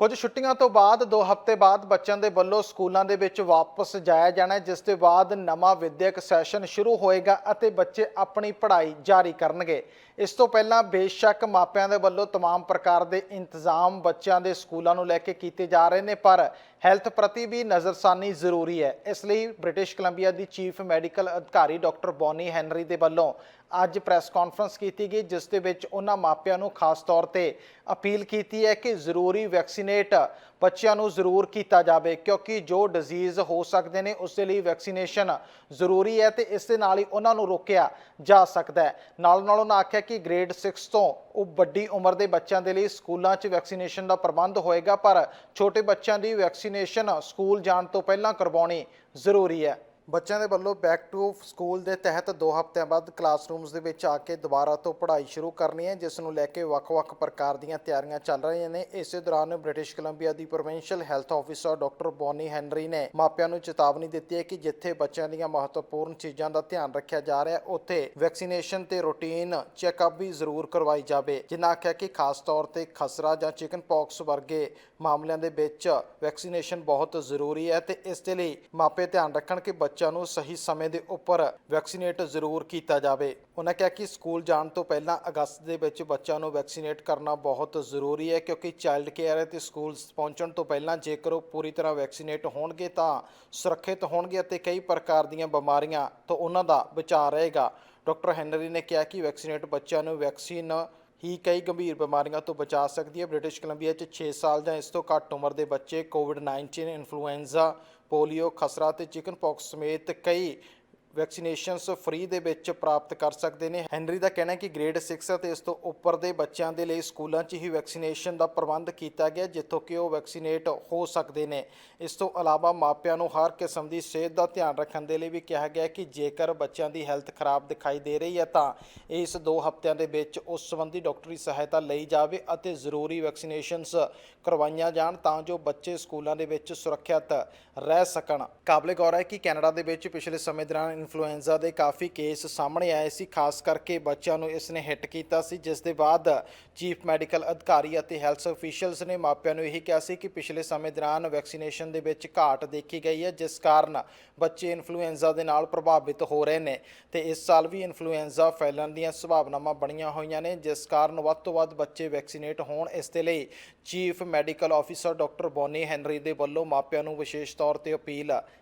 ਕੁਝ ਛੁੱਟੀਆਂ ਤੋਂ ਬਾਅਦ 2 ਹਫ਼ਤੇ ਬਾਅਦ ਬੱਚਿਆਂ ਦੇ ਵੱਲੋਂ ਸਕੂਲਾਂ ਦੇ ਵਿੱਚ ਵਾਪਸ ਜਾਇਆ ਜਾਣਾ ਹੈ ਜਿਸ ਦੇ ਬਾਅਦ ਨਵਾਂ ਵਿਦਿਅਕ ਸੈਸ਼ਨ ਸ਼ੁਰੂ ਹੋਏਗਾ ਅਤੇ ਬੱਚੇ ਆਪਣੀ ਪੜ੍ਹਾਈ ਜਾਰੀ ਕਰਨਗੇ ਇਸ ਤੋਂ ਪਹਿਲਾਂ ਬੇਸ਼ੱਕ ਮਾਪਿਆਂ ਦੇ ਵੱਲੋਂ तमाम ਪ੍ਰਕਾਰ ਦੇ ਇੰਤਜ਼ਾਮ ਬੱਚਿਆਂ ਦੇ ਸਕੂਲਾਂ ਨੂੰ ਲੈ ਕੇ ਕੀਤੇ ਜਾ ਰਹੇ ਨੇ ਪਰ ਹੈਲਥ ਪ੍ਰਤੀ ਵੀ ਨਜ਼ਰਸਾਨੀ ਜ਼ਰੂਰੀ ਹੈ ਇਸ ਲਈ ਬ੍ਰਿਟਿਸ਼ ਕੋਲੰਬੀਆ ਦੀ ਚੀਫ ਮੈਡੀਕਲ ਅਧਿਕਾਰੀ ਡਾਕਟਰ ਬੌਨੀ ਹੈਨਰੀ ਦੇ ਵੱਲੋਂ ਅੱਜ ਪ੍ਰੈਸ ਕਾਨਫਰੰਸ ਕੀਤੀ ਗਈ ਜਿਸ ਦੇ ਵਿੱਚ ਉਹਨਾਂ ਮਾਪਿਆਂ ਨੂੰ ਖਾਸ ਤੌਰ ਤੇ ਅਪੀਲ ਕੀਤੀ ਹੈ ਕਿ ਜ਼ਰੂਰੀ ਵੈਕਸੀਨੇਟ ਬੱਚਿਆਂ ਨੂੰ ਜ਼ਰੂਰ ਕੀਤਾ ਜਾਵੇ, ਕਿਉਂਕਿ ਜੋ ਡਿਜ਼ੀਜ਼ ਹੋ ਸਕਦੇ ਨੇ, ਉਸ ਦੇ ਲਈ ਵੈਕਸੀਨੇਸ਼ਨ ਜ਼ਰੂਰੀ ਹੈ ਤੇ ਇਸ ਦੇ ਨਾਲ ਹੀ ਉਹਨਾਂ ਨੂੰ ਰੋਕਿਆ ਜਾ ਸਕਦਾ ਹੈ। ਨਾਲ ਨਾਲ ਉਹਨਾਂ ਆਖਿਆ ਕਿ ਗ੍ਰੇਡ 6 ਤੋਂ ਉਹ ਵੱਡੀ ਉਮਰ ਦੇ ਬੱਚਿਆਂ ਦੇ ਲਈ ਸਕੂਲਾਂ 'ਚ ਵੈਕਸੀਨੇਸ਼ਨ ਦਾ ਪ੍ਰਬੰਧ ਹੋਏਗਾ, ਪਰ ਛੋਟੇ ਬੱਚਿਆਂ ਦੀ ਵੈਕਸੀਨੇਸ਼ਨ ਸਕੂਲ ਜਾਣ ਤੋਂ ਪਹਿਲਾਂ ਕਰਵਾਉਣੀ ਜ਼ਰੂਰੀ ਹੈ। ਬੱਚਿਆਂ ਦੇ ਵੱਲੋਂ ਬੈਕ ਟੂ ਸਕੂਲ ਦੇ ਤਹਿਤ 2 ਹਫ਼ਤਿਆਂ ਬਾਅਦ ਕਲਾਸਰੂਮਸ ਦੇ ਵਿੱਚ ਆ ਕੇ ਦੁਬਾਰਾ ਤੋਂ ਪੜ੍ਹਾਈ ਸ਼ੁਰੂ ਕਰਨੀ ਹੈ, ਜਿਸ ਨੂੰ ਲੈ ਕੇ ਵੱਖ-ਵੱਖ ਪ੍ਰਕਾਰ ਦੀਆਂ ਤਿਆਰੀਆਂ ਚੱਲ ਰਹੀਆਂ ਨੇ। ਇਸੇ ਦੌਰਾਨ ਬ੍ਰਿਟਿਸ਼ ਕੋਲੰਬੀਆ ਦੀ provincial health officer doctor Bonnie Henry ਨੇ ਮਾਪਿਆਂ ਨੂੰ ਚੇਤਾਵਨੀ ਦਿੱਤੀ ਹੈ ਕਿ ਜਿੱਥੇ ਬੱਚਿਆਂ ਦੀਆਂ ਮਹੱਤਵਪੂਰਨ ਚੀਜ਼ਾਂ ਦਾ ਧਿਆਨ ਰੱਖਿਆ ਜਾ ਰਿਹਾ ਹੈ, ਉੱਥੇ ਵੈਕਸੀਨੇਸ਼ਨ ਤੇ ਰੂਟੀਨ ਚੈੱਕਅਪ ਵੀ ਜ਼ਰੂਰ ਕਰਵਾਈ ਜਾਵੇ। ਜਿਨ੍ਹਾਂ ਆਖਿਆ ਕਿ ਖਾਸ ਤੌਰ ਤੇ ਖਸਰਾ ਜਾਂ ਚਿਕਨ ਪੌਕਸ ਵਰਗੇ ਮਾਮਲਿਆਂ ਦੇ ਵਿੱਚ ਵੈਕਸੀਨੇਸ਼ਨ ਬਹੁਤ ਜ਼ਰੂਰੀ ਹੈ ਤੇ ਇਸ ਦੇ ਲਈ ਮਾਪੇ ਧਿਆਨ ਰੱਖਣ ਕਿ ਬੱਚਿਆਂ ਨੂੰ ਸਹੀ ਸਮੇਂ ਦੇ ਉੱਪਰ ਵੈਕਸੀਨੇਟ ਜ਼ਰੂਰ ਕੀਤਾ ਜਾਵੇ। ਉਹਨਾਂ ਕਿਹਾ ਕਿ ਸਕੂਲ ਜਾਣ ਤੋਂ ਪਹਿਲਾਂ ਅਗਸਤ ਦੇ ਵਿੱਚ ਬੱਚਿਆਂ ਨੂੰ ਵੈਕਸੀਨੇਟ ਕਰਨਾ ਬਹੁਤ ਜ਼ਰੂਰੀ ਹੈ ਕਿਉਂਕਿ ਚਾਈਲਡ ਕੇਅਰ ਅਤੇ ਸਕੂਲ ਪਹੁੰਚਣ ਤੋਂ ਪਹਿਲਾਂ ਜੇਕਰ ਉਹ ਪੂਰੀ ਤਰ੍ਹਾਂ ਵੈਕਸੀਨੇਟ ਹੋਣਗੇ ਤਾਂ ਸੁਰੱਖਿਅਤ ਹੋਣਗੇ ਅਤੇ ਕਈ ਪ੍ਰਕਾਰ ਦੀਆਂ ਬਿਮਾਰੀਆਂ ਤੋਂ ਉਹਨਾਂ ਦਾ ਬਚਾਅ ਰਹੇਗਾ। ਡਾਕਟਰ ਹੈਨਰੀ ਨੇ ਕਿਹਾ ਕਿ ਵੈਕਸੀਨੇਟ ਬੱਚਿਆਂ ਨੂੰ ਵੈਕਸੀਨ ਹੀ ਕਈ ਗੰਭੀਰ ਬਿਮਾਰੀਆਂ ਤੋਂ ਬਚਾ ਸਕਦੀ ਹੈ। ਬ੍ਰਿਟਿਸ਼ ਕੋਲੰਬੀਆ 'ਚ 6 ਸਾਲ ਜਾਂ ਇਸ ਤੋਂ ਘੱਟ ਉਮਰ ਦੇ ਬੱਚੇ ਕੋਵਿਡ-19 ਇਨਫਲੂਐਂਜ਼ਾ ਪੋਲੀਓ ਖਸਰਾ ਤੇ ਚਿਕਨ ਪੌਕਸ ਸਮੇਤ ਕਈ ਵੈਕਸੀਨੇਸ਼ਨਸ ਫ੍ਰੀ ਦੇ ਵਿੱਚ ਪ੍ਰਾਪਤ ਕਰ ਸਕਦੇ ਨੇ। ਹੈਨਰੀ ਦਾ ਕਹਿਣਾ ਹੈ ਕਿ ਗ੍ਰੇਡ 6 ਅਤੇ ਇਸ ਤੋਂ ਉੱਪਰ ਦੇ ਬੱਚਿਆਂ ਦੇ ਲਈ ਸਕੂਲਾਂ 'ਚ ਹੀ ਵੈਕਸੀਨੇਸ਼ਨ ਦਾ ਪ੍ਰਬੰਧ ਕੀਤਾ ਗਿਆ, ਜਿੱਥੋਂ ਕਿ ਉਹ ਵੈਕਸੀਨੇਟ ਹੋ ਸਕਦੇ ਨੇ। ਇਸ ਤੋਂ ਇਲਾਵਾ ਮਾਪਿਆਂ ਨੂੰ ਹਰ ਕਿਸਮ ਦੀ ਸਿਹਤ ਦਾ ਧਿਆਨ ਰੱਖਣ ਦੇ ਲਈ ਵੀ ਕਿਹਾ ਗਿਆ ਕਿ ਜੇਕਰ ਬੱਚਿਆਂ ਦੀ ਹੈਲਥ ਖਰਾਬ ਦਿਖਾਈ ਦੇ ਰਹੀ ਹੈ ਤਾਂ ਇਸ 2 ਹਫ਼ਤਿਆਂ ਦੇ ਵਿੱਚ ਉਸ ਸੰਬੰਧੀ ਡਾਕਟਰੀ ਸਹਾਇਤਾ ਲਈ ਜਾਵੇ ਅਤੇ ਜ਼ਰੂਰੀ ਵੈਕਸੀਨੇਸ਼ਨਸ ਕਰਵਾਈਆਂ ਜਾਣ ਤਾਂ ਜੋ ਬੱਚੇ ਸਕੂਲਾਂ ਦੇ ਵਿੱਚ ਸੁਰੱਖਿਅਤ ਰਹਿ ਸਕਣ। ਕਾਬਲੇ ਗੌਰ ਹੈ ਕਿ ਕੈਨੇਡਾ ਦੇ ਵਿੱਚ ਪਿਛਲੇ ਸਮੇਂ ਦੌਰਾਨ ਇਨਫਲੂਐਂਜ਼ਾ ਦੇ ਕਾਫੀ ਕੇਸ ਸਾਹਮਣੇ ਆਏ ਸੀ, ਖਾਸ ਕਰਕੇ ਬੱਚਿਆਂ ਨੂੰ ਇਸ ਨੇ ਹਿੱਟ ਕੀਤਾ ਸੀ, ਜਿਸ ਦੇ ਬਾਅਦ ਚੀਫ ਮੈਡੀਕਲ ਅਧਿਕਾਰੀ ਅਤੇ ਹੈਲਥ ਅਫੀਸ਼ੀਅਲਸ ਨੇ ਮਾਪਿਆਂ ਨੂੰ ਇਹ ਕਿਹਾ ਸੀ ਕਿ ਪਿਛਲੇ ਸਮੇਂ ਦੌਰਾਨ ਵੈਕਸੀਨੇਸ਼ਨ ਦੇ ਵਿੱਚ ਘਾਟ ਦੇਖੀ ਗਈ ਹੈ, ਜਿਸ ਕਾਰਨ ਬੱਚੇ ਇਨਫਲੂਐਂਜ਼ਾ ਦੇ ਨਾਲ ਪ੍ਰਭਾਵਿਤ ਹੋ ਰਹੇ ਨੇ ਤੇ ਇਸ ਸਾਲ ਵੀ ਇਨਫਲੂਐਂਜ਼ਾ ਫੈਲਣ ਦੀਆਂ ਸੰਭਾਵਨਾਵਾਂ ਬਣੀਆਂ ਹੋਈਆਂ ਨੇ, ਜਿਸ ਕਾਰਨ ਵੱਧ ਤੋਂ ਵੱਧ ਬੱਚੇ ਵੈਕਸੀਨੇਟ ਹੋਣ। ਇਸ ਦੇ ਲਈ chief medical officer doctor Bonnie Henry ਦੇ ਵੱਲੋਂ ਮਾਪਿਆਂ ਨੂੰ ਵਿਸ਼ੇਸ਼ ਤੌਰ ਤੇ ਅਪੀਲ